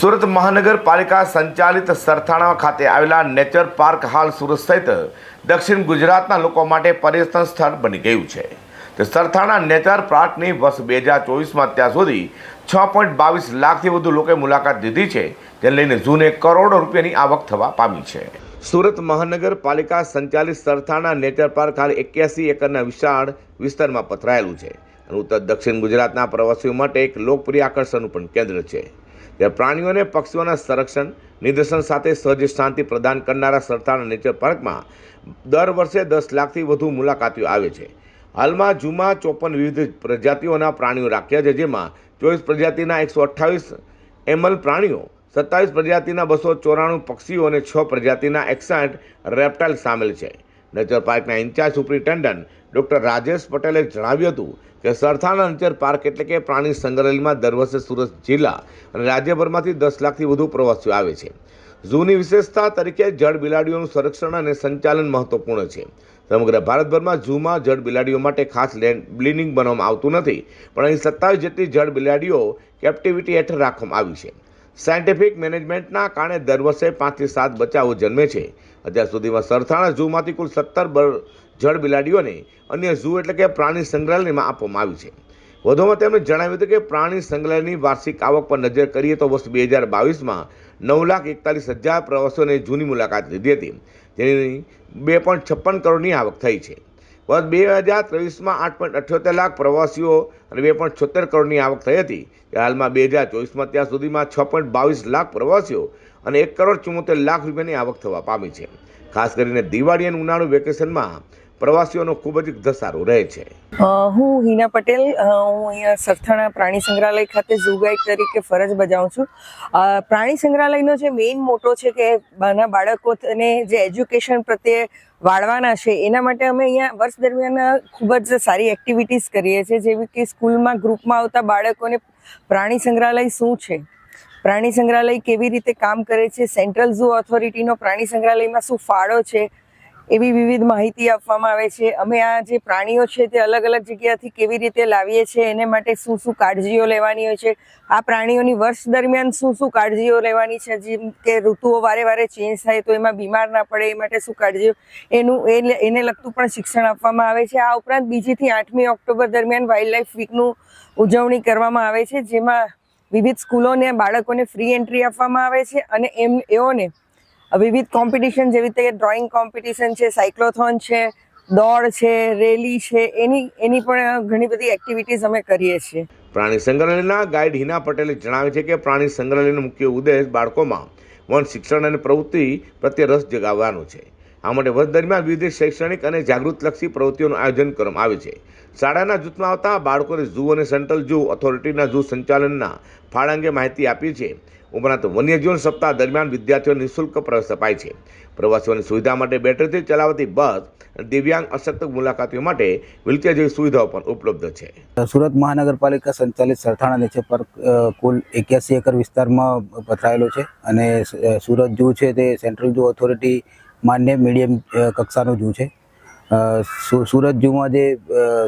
સુરત મહાનગરપાલિકા સંચાલિત સરથાણા ખાતે આવેલા નેચર પાર્ક હાલ સુરત સહિત દક્ષિણ ગુજરાતના લોકો માટે પર્યટન સ્થળ બની ગયું છે. તે સરથાણા નેચર પાર્કની વર્ષ બે હજાર ચોવીસમાં અત્યાર સુધી છ પોઈન્ટ બાવીસ લાખથી વધુ લોકોએ મુલાકાત લીધી છે, જેને લઈને જૂને કરોડો રૂપિયાની આવક થવા પામી છે. સુરત મહાનગરપાલિકા સંચાલિત સરથાણા નેચર પાર્ક હાલ એક્યાસી એકરના વિશાળ વિસ્તારમાં પથરાયેલું છે અને ઉત્તર દક્ષિણ ગુજરાતના પ્રવાસીઓ માટે એક લોકપ્રિય આકર્ષણનું પણ કેન્દ્ર છે. ત્યાં પ્રાણીઓને પક્ષીઓના સંરક્ષણ, નિદર્શન સાથે સહજ શાંતિ પ્રદાન કરનારા સરથાણા નેચર પાર્કમાં દર વર્ષે દસ લાખથી વધુ મુલાકાતીઓ આવે છે. હાલમાં જૂમાં ચોપન વિવિધ પ્રજાતિઓના પ્રાણીઓ રાખ્યા છે, જેમાં ચોવીસ પ્રજાતિના એકસો અઠ્ઠાવીસ એમલ પ્રાણીઓ, સત્તાવીસ પ્રજાતિના બસો ચોરાણું પક્ષીઓ અને છ પ્રજાતિના એકસાઠ રેપ્ટાઇલ સામેલ છે. નેચર પાર્કના ઇન્ચાર્જ સુપ્રિન્ટેન્ડન્ટ ડૉક્ટર રાજેશ પટેલે જણાવ્યું હતું કે સરથાણા નેચર પાર્ક એટલે કે પ્રાણી સંગ્રહાલયમાં દર વર્ષે સુરત જિલ્લા અને રાજ્યભરમાંથી દસ લાખથી વધુ પ્રવાસીઓ આવે છે. ઝૂની વિશેષતા તરીકે જળ બિલાડીઓનું સંરક્ષણ અને સંચાલન મહત્વપૂર્ણ છે. સમગ્ર ભારતભરમાં ઝૂમાં જળ બિલાડીઓ માટે ખાસ લેન્ડ બ્લિનિંગ બનાવવામાં આવતું નથી, પણ અહીં સત્તાવીસ જેટલી જળ બિલાડીઓ કેપ્ટિવિટી હેઠળ રાખવામાં આવી છે. સાયન્ટિફિક મેનેજમેન્ટના કારણે દર વર્ષે પાંચથી સાત બચ્ચાઓ જન્મે છે. અત્યાર સુધીમાં સરથાણા ઝૂમાંથી કુલ સત્તર જળ બિલાડીઓને અન્ય ઝૂ એટલે કે પ્રાણી સંગ્રહાલયમાં આપવામાં આવી છે. વધુમાં તેમણે જણાવ્યું હતું કે પ્રાણી સંગ્રહાલયની વાર્ષિક આવક પર નજર કરીએ તો વર્ષ બે હજાર બાવીસમાં નવ લાખ એકતાલીસ હજાર પ્રવાસીઓને જૂની મુલાકાત લીધી હતી. જેની બે પોઈન્ટ છપ્પન કરોડની આવક થઈ છે. વર્ષ બે હજાર ત્રેવીસમાં આઠ પોઈન્ટ અઠ્યોતેર લાખ પ્રવાસીઓ અને બે પોઈન્ટ છોતેર કરોડની આવક થઈ હતી. હાલમાં બે હજાર ચોવીસમાં ત્યાં સુધીમાં છ પોઈન્ટ બાવીસ લાખ પ્રવાસીઓ અને એક કરોડ ચુમ્મોતેર લાખ રૂપિયાની આવક થવા પામી છે. ખાસ કરીને દિવાળી અને ઉનાળુ વેકેશનમાં પ્રવાસીઓનો ખૂબ જ ધસારો રહે છે. હું હિના પટેલ હું અહીંયા સરથાણા પ્રાણી સંગ્રહાલય ખાતે ઝૂ ગાઈડ તરીકે ફરજ બજાવું છું. પ્રાણી સંગ્રહાલયનો જે મેઇન મોટો છે કે નાના બાળકોને જે એજ્યુકેશન પ્રત્યે વાળવાના છે, એના માટે અમે અહીંયા વર્ષ દરમિયાન ખૂબ જ સારી એક્ટિવિટીઝ કરીએ છીએ, જેવી કે સ્કૂલમાં ગ્રુપમાં આવતા બાળકોને પ્રાણી સંગ્રહાલય શું છે? પ્રાણી સંગ્રહાલય કેવી રીતે કામ કરે છે? સેન્ટ્રલ ઝૂ ઓથોરિટીનો પ્રાણી સંગ્રહાલયમાં શું ફાળો છે? એવી વિવિધ માહિતી આપવામાં આવે છે. અમે આ જે પ્રાણીઓ છે તે અલગ અલગ જગ્યાથી કેવી રીતે લાવીએ છીએ, એને માટે શું શું કાળજીઓ લેવાની હોય છે, આ પ્રાણીઓની વર્ષ દરમિયાન શું શું કાળજીઓ લેવાની છે, જેમ કે ઋતુઓ વારે વારે ચેન્જ થાય તો એમાં બીમાર ના પડે, એ માટે શું કાળજીઓ, એનું એને લગતું પણ શિક્ષણ આપવામાં આવે છે. આ ઉપરાંત બીજીથી આઠમી ઓક્ટોબર દરમિયાન વાઇલ્ડ લાઇફ વીકનું ઉજવણી કરવામાં આવે છે, જેમાં વિવિધ સ્કૂલોને બાળકોને ફ્રી એન્ટ્રી આપવામાં આવે છે અને એમ, એઓને વિવિધ કોમ્પિટિશન જેવી રીતે ડ્રોઈંગ કોમ્પિટિશન છે સાયક્લોથોન છે, દોડ છે, રેલી છે, એની એની પણ ઘણી બધી એક્ટિવિટીઝ અમે કરીએ છીએ. પ્રાણી સંગ્રહાલયના ગાઈડ હિના પટેલે જણાવે છે કે પ્રાણી સંગ્રહાલયનો મુખ્ય ઉદ્દેશ બાળકોમાં વન શિક્ષણ અને પ્રવૃત્તિ પ્રત્યે રસ જગાવવાનો છે. આ માટે વર્ષ દરમિયાન વિવિધ શૈક્ષણિક અને જાગૃતલક્ષી પ્રવૃત્તિઓનું આયોજન કરવામાં આવે છે. શાળાના જૂથમાં આવતા બાળકોને ઝૂ અને સેન્ટ્રલ ઝૂ ઓથોરિટીના ઝૂ સંચાલનના ફાળા અંગે માહિતી આપી છે. ઉપરાંત વન્યજીવન સપ્તાહ દરમિયાન વિદ્યાર્થીઓને નિઃશુલ્ક પ્રવેશ અપાય છે. પ્રવાસીઓની સુવિધા માટે બેટરીથી ચલાવતી બસ દિવ્યાંગ અશક્ત મુલાકાતીઓ માટે વ્હીલચેર જેવી સુવિધાઓ પણ ઉપલબ્ધ છે. સુરત મહાનગરપાલિકા સંચાલિત સરથાણા નેચર પાર્ક કુલ એક્યાસી એકર વિસ્તારમાં પથરાયેલો છે અને સુરત જૂ છે તે સેન્ટ્રલ જૂ ઓથોરિટી માન્ય મીડિયમ કક્ષાનું જૂ છે. સુરત જૂમાં જે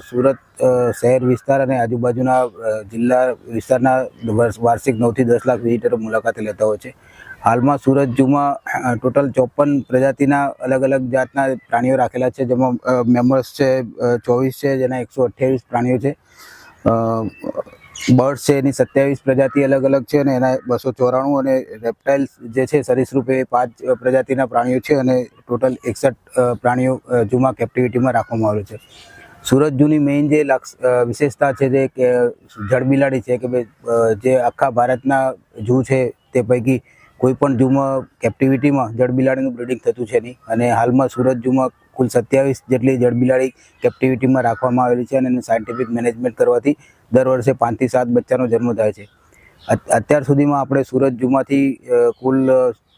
સુરત શહેર વિસ્તાર અને આજુબાજુના જિલ્લા વિસ્તારના વર્ષ- વાર્ષિક નવથી દસ લાખ વિઝિટરો મુલાકાતે લેતા હોય છે. હાલમાં સુરત જૂમાં ટોટલ ચોપન પ્રજાતિના અલગ અલગ જાતના પ્રાણીઓ રાખેલા છે, જેમાં મેમ્બર્સ છે ચોવીસ છે, જેના એકસો અઠ્યાવીસ પ્રાણીઓ છે. બર્ડ્સ છે એની સત્યાવીસ પ્રજાતિ અલગ અલગ છે અને એના બસો ચોરાણું અને રેપ્ટાઇલ્સ જે છે સરીસૃપે એ પાંચ પ્રજાતિના પ્રાણીઓ છે અને ટોટલ એકસઠ પ્રાણીઓ જૂમાં કેપ્ટિવિટીમાં રાખવામાં આવેલું છે. સુરત જૂની મેઇન જે વિશેષતા છે જે કે જળબિલાડી છે કે ભાઈ જે આખા ભારતના જૂ છે તે પૈકી કોઈ પણ જૂમાં કેપ્ટિવિટીમાં જળબિલાડીનું બ્રિડિંગ થતું છે નહીં. અને હાલમાં સુરત જૂમાં કુલ સત્યાવીસ જેટલી જળબિલાડી કેપ્ટિવિટીમાં રાખવામાં આવેલી છે અને સાયન્ટિફિક મેનેજમેન્ટ કરવાથી દર વર્ષે પાંચથી સાત બચ્ચાનો જન્મ થાય છે. અત્યાર સુધીમાં આપણે સુરત જૂમાંથી કુલ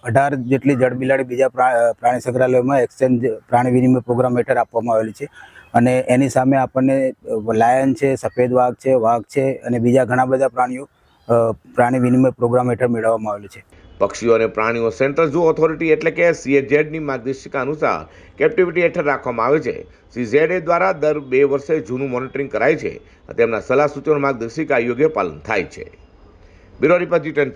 અઢાર જેટલી જળબિલાડી બીજા પ્રા- પ્રાણી સંગ્રહાલયોમાં એક્સચેન્જ પ્રાણી વિનિમય પ્રોગ્રામ હેઠળ આપવામાં આવેલી છે. અને એની સામે આપણને લાયન છે, સફેદ વાઘ છે વાઘ છે અને બીજા ઘણા બધા પ્રાણીઓ પ્રાણી વિનિમય પ્રોગ્રામ હેઠળ મેળવવામાં આવેલું છે. પક્ષીઓ અને પ્રાણીઓ સેન્ટ્રલ ઝૂ ઓથોરિટી એટલે કે સીએઝેડની માર્ગદર્શિકા અનુસાર કેપ્ટિવિટી હેઠળ રાખવામાં આવે છે. સીઝેડ દ્વારા દર બે વર્ષે ઝૂનું મોનિટરિંગ કરાય છે તેમના સલાહ સૂચનો માર્ગદર્શિકા યોગ્ય પાલન થાય છે. બ્યુરો રિપોર્ટ જી ટેન